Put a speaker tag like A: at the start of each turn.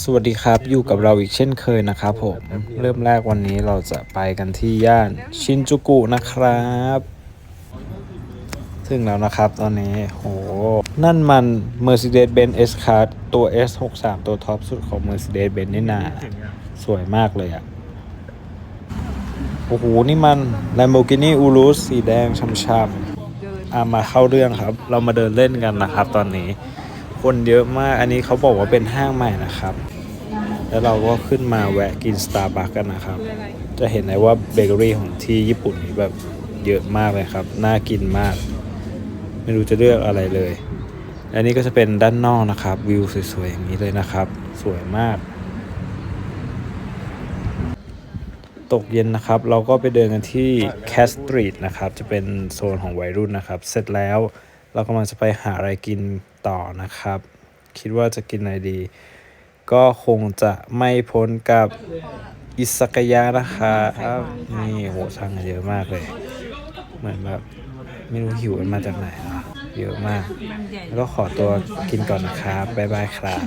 A: สวัสดีครับ อยู่กับเราอีกเช่นเคยนะครับผม เริ่มแรกวันนี้เราจะไปกันที่ย่านชินจูกุนะครับ ถึงแล้วนะครับตอนนี้โหนั่นมัน Mercedes-Benz S-Class ตัว S63 ตัวท็อปสุดของ Mercedes-Benz นี่นาสวยมากเลยอะโอ้โห นี่มัน Lamborghini Urus สีแดงช่ำๆอะมาเข้าเรื่องครับ เรามาเดินเล่นกันนะครับตอนนี้ คนเยอะมาก อันนี้เขาบอกว่าเป็นห้างใหม่นะครับ แล้วเราก็ขึ้นมาแวะกินสตาร์บัคกันนะครับ จะเห็นได้ว่าเบเกอรี่ของที่ญี่ปุ่นนี่แบบเยอะมากเลยครับ น่ากินมาก ไม่รู้จะเลือกอะไรเลย อันนี้ก็จะเป็นด้านนอกนะครับ วิวสวยๆอย่างนี้เลยนะครับ สวยมาก ตกเย็นนะครับ เราก็ไปเดินกันที่แคสตรีทนะครับ จะเป็นโซนของวัยรุ่นนะครับ เสร็จแล้วเรากำลังจะไปหาอะไรกิน ต่อนะครับ คิดว่าจะกินอะไรดี ก็คงจะไม่พ้นกับอิสกยะนะครับนี่โหสั่งกันเยอะมากเลย เหมือนแบบไม่รู้หิวกันมาจากไหนเนาะเยอะมาก แล้วก็ขอตัวกินก่อนนะครับ บ๊ายบายครับ